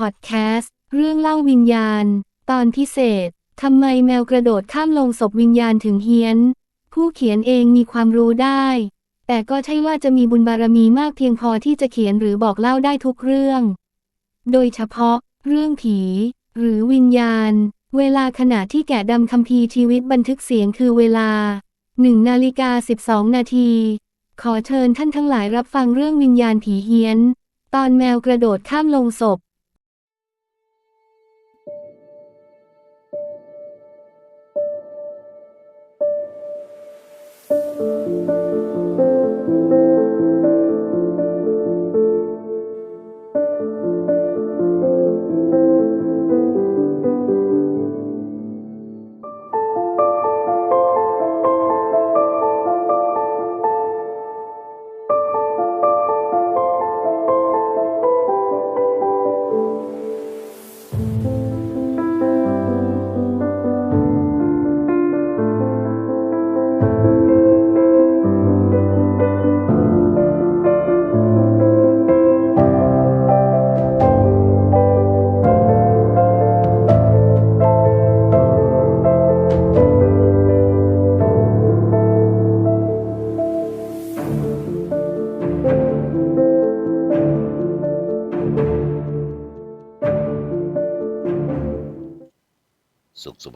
พอดแคสต์ เรื่องเล่าวิญญาณ ตอนพิเศษ ทำไมแมวกระโดดข้ามลงศพวิญญาณถึงเฮี้ยน ผู้เขียนเองมีความรู้ได้ แต่ก็ใช่ว่าจะมีบุญบารมีมากเพียงพอที่จะเขียนหรือบอกเล่าได้ทุกเรื่อง โดยเฉพาะ เรื่องผี หรือวิญญาณ เวลาขณะที่แกะดำคัมภีร์ชีวิตบันทึกเสียงคือเวลา1นาฬิกา12 นาที ขอเชิญท่านทั้งหลายรับฟังเรื่องวิญญาณผีเฮี้ยน ตอนแมวกระโดดข้ามลงศพ สุ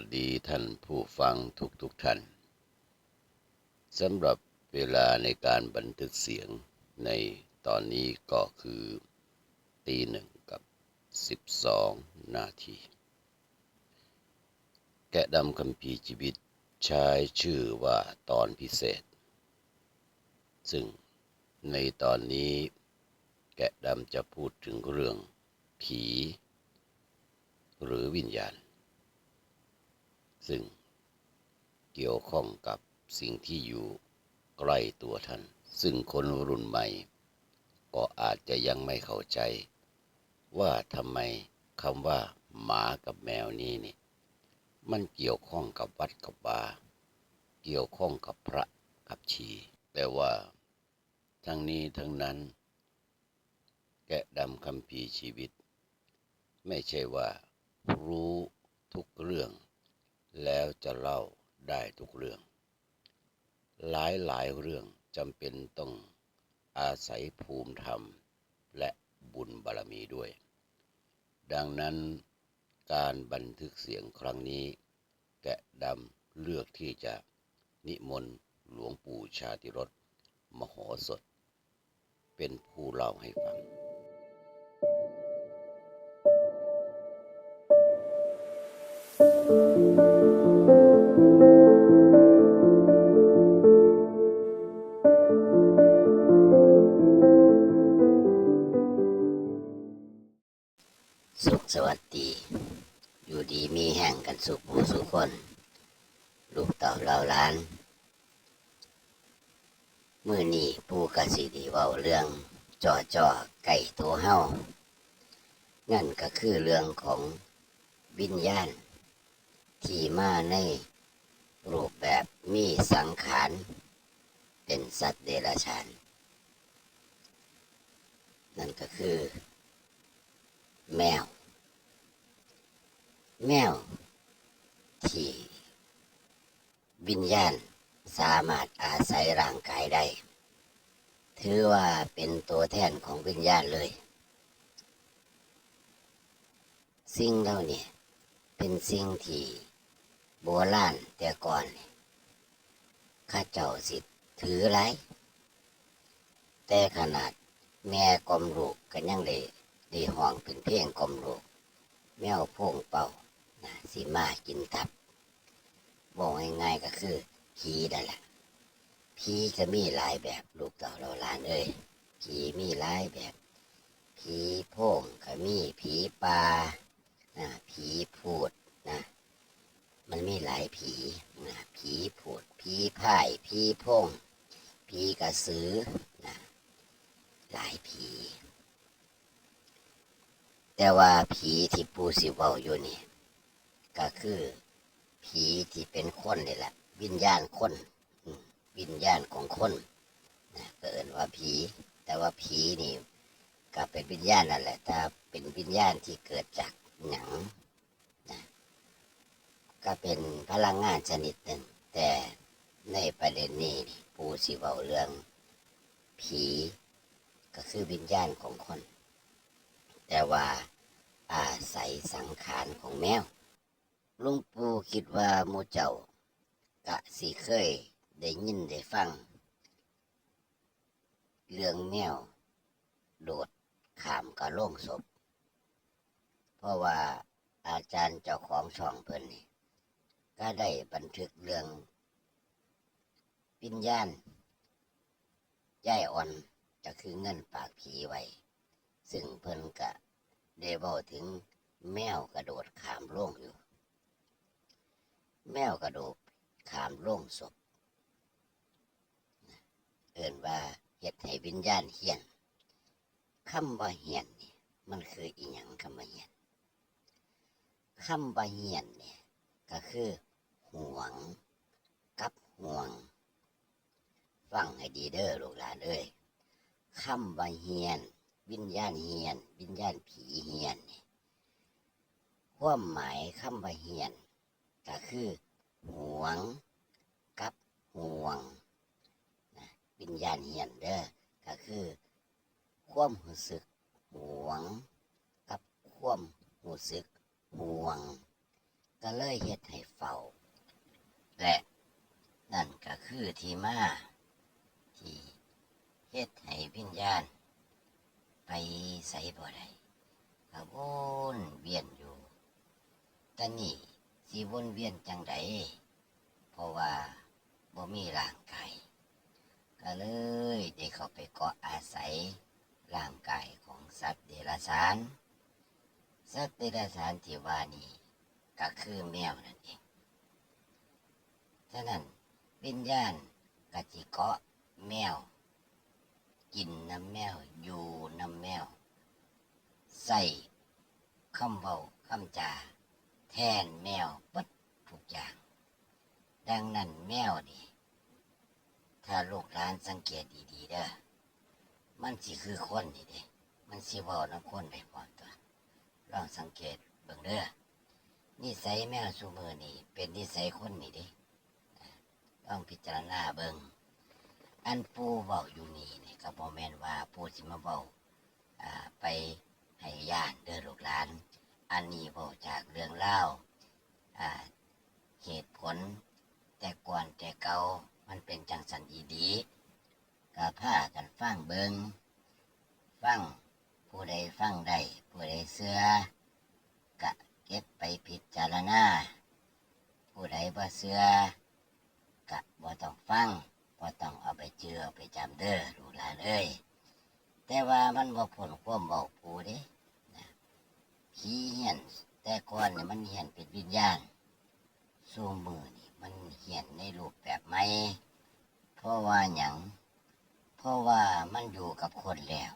วัสดีท่านผู้ฟังทุกทุกๆท่านสำหรับเวลาในการบันทึกเสียงในตอนนี้ก็คือตีหนึ่งกับสิบสองนาที แกะดำคัมภีชีวิตใช้ชื่อว่าตอนพิเศษ ซึ่งในตอนนี้แกะดำจะพูดถึงเรื่องผี หรือวิญญาณ ซึ่งเกี่ยวข้องกับสิ่งที่อยู่ใกล้ตัวท่าน ซึ่งคนรุ่นใหม่ ก็อาจจะยังไม่เข้าใจ ว่าทำไมคำว่าหมากับแมวนี้นี่ มันเกี่ยวข้องกับวัดกับบาเกี่ยวข้องกับพระกับชี แต่ว่าทั้งนี้ทั้งนั้น แกะดำคำพีชีวิต ไม่ใช่ว่ารู้ทุกเรื่อง แล้วจะเล่าได้ทุกเรื่อง หลายหลายเรื่องจำเป็นต้องอาศัยภูมิธรรม และบุญบารมีด้วย ดังนั้นการบันทึกเสียงครั้งนี้ แกะดำเลือกที่จะนิมนต์หลวงปู่ชาติรสมโหสถ เป็นผู้เล่าให้ฟังสุข สวัสดี อยู่ดีมีแห่งกันสุขผู้สุขคน ลูกเต่าเราล้านมือนี้ผู้กสิดีเว้าเรื่องจ่อจ่อไก่โตเฮานั่นก็คือเรื่องของวิญญาณ ที่มาในรูปแบบมีสังขาร เป็นสัตว์เดรัจฉาน นั่นก็คือ แมว แมว ที่วิญญาณสามารถอาศัยร่างกายได้ ถือว่าเป็นตัวแทนของวิญญาณเลย สิ่งเหล่านี้เป็นสิ่งที่โบราณแต่ก่อนข้าเจ้าสิถือไรแต่ขนาดแม่กลมลูกก็ยังได้ดีห้องเป็นเพียงกลมลูกแมวพงเป่า สิมากินตับบอกง่ายๆก็คือผีนั่นแหละผีก็มีหลายแบบลูกเต่าเราหลานเอ้ยผีมีหลายแบบผีโพงก็มีผีปลานะผีพูดนะมันมีหลายผีนะผีพูดผีพ่ายผีโพงผีกระสือนะหลายผีแต่ว่าผีที่ปูสิเว้าอยู่นี่ ก็คือ ผีที่เป็นคนนี่แหละ วิญญาณคน วิญญาณของคนนะก็เอินว่าผี แต่ว่าผีนี่ ก็เป็นวิญญาณนั่นแหละ ถ้าเป็นวิญญาณที่เกิดจากหนังนะก็เป็นพลังงานชนิดหนึ่ง แต่ในประเด็นนี้ปูสิเว้าเรื่อง ผีก็คือวิญญาณของคน แต่ว่าอาศัยสังขารของแมว ลุงปู่คิดว่าหมูเจ้ากะสิเคยได้ยินได้ฟัง เรื่องแมว โดดขามกระโล่งศพ เพราะว่าอาจารย์เจ้าของช่องเพิ่นนี่ก็ได้บันทึกเรื่องวิญญาณย่ายอ่อนจะคือเงินปากผีไว้ ซึ่งเพิ่นก็ได้บอกถึงแมวกระโดดขามโล่งอยู่ แมวกระโดดขามโล่งศพเอิ่นว่าเฮ็ดให้วิญญาณเฮียนคำว่าเฮียนนี่มันคืออีหยังคำว่าเฮียนคำว่าเฮียนเนี่ยก็คือห่วงกับห่วง ฟังให้ดีเด้อลูกหลานเอ้ยคำว่าเฮียน วิญญาณเฮียน วิญญาณผีเฮียนนี่ความหมายคำว่าเฮียน ก็คือห่วงกับห่วงวิญญาณเหียนเด้อก็คือ ความรู้สึกหวง กับความรู้สึกห่วง ก็เลยเฮ็ดให้เฝ้า และนั่นก็คือที่มาที่เฮ็ดให้วิญญาณ ไปใส่บ่ได้ก็วนเวียนอยู่แต่นี่ สิวนเวียนจังใดเพราะว่าบ่มีร่างกายก็เลยได้เข้าไปเกาะอาศัยร่างกายของสัตว์เดรัจฉาน สัตว์เดรัจฉานที่ว่านี้ก็คือแมวนั่นเอง ฉะนั้นวิญญาณกะจิเกาะแมว กินน้ำแมว อยู่น้ำแมว ใส่คำเบาคำจา แทนแมวปัดทุกอย่าง ดังนั้นแมวนี่ ถ้าลูกหลานสังเกตดีๆเด้อมันสิคือคนนี่เด้มันสิว้าน้ำคนได้พร้อมตัวลองสังเกตเบิ่งเด้อนิสัยแมวซูมือนี่ เป็นนิสัยคนนี่เด้อ่าลองพิจารณาเบิ่งอันปูเว้าอยู่นี่นี่ก็บ่แม่นว่าปูสิมาเว้าอ่าไปให้ย่านเด้อลูกหลาน อันนี้เว้าจากเรื่องเล่าเหตุผล แต่ก่อนแต่เก่ามันเป็นจังสันอีดีก็พากันฟังเบิงฟังผู้ใดฟังได้ผู้ใดเสื้อกะเก็บไปพิจารณาผู้ใดบ่เสื้อกะบ่ต้องฟังบ่ต้องเอาไปเจือเอาไปจำเด้อลูกหลานเอ้ยแต่ว่ามันบ่พ้นความเบาผู้เด้ ผีเหียน แต่ก่อนเนี่ยมันเหียนเป็นวิญญาณสู้มือนี่มันเขียนในรูปแบบไหมเพราะว่าอย่างเพราะว่ามันอยู่กับคนแล้ว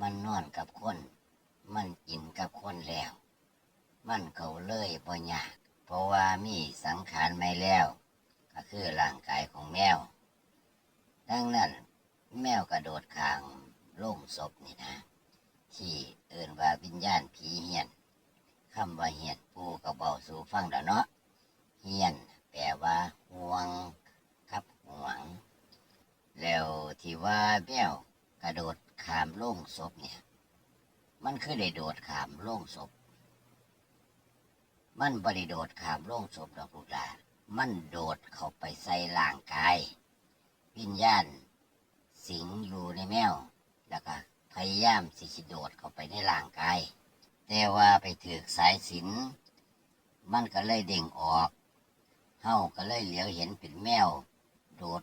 มันนอนกับคน มันกินกับคนแล้ว มันเขาเลยบ่ยาก เพราะว่ามีสังขารไม่แล้ว ก็คือร่างกายของแมว ดังนั้นแมวกระโดดขางล่งศพนี่นะ ที่เอื่นว่าวิญญาณผีเหียนคำว่าเหียนปูกระเบาสู่ฟังแล้วเนาะเฮียน แปลว่าห่วงครับห่วง แล้วที่ว่าแมวกระโดดขามโล่งศพเนี่ย มันคือได้โดดขามโล่งศพ มันบริโดดขามโล่งศพดอกลูกหลานมันโดดเข้าไปใส่ร่างกาย วิญญาณ สิงอยู่ในแมวแล้วก็ พยายามสิสิโดดเข้าไปในร่างกาย แต่ว่าไปถือสายสินมันก็เลยเด้งออกเฮาก็เลยเหลียวเห็นเป็นแมว โดด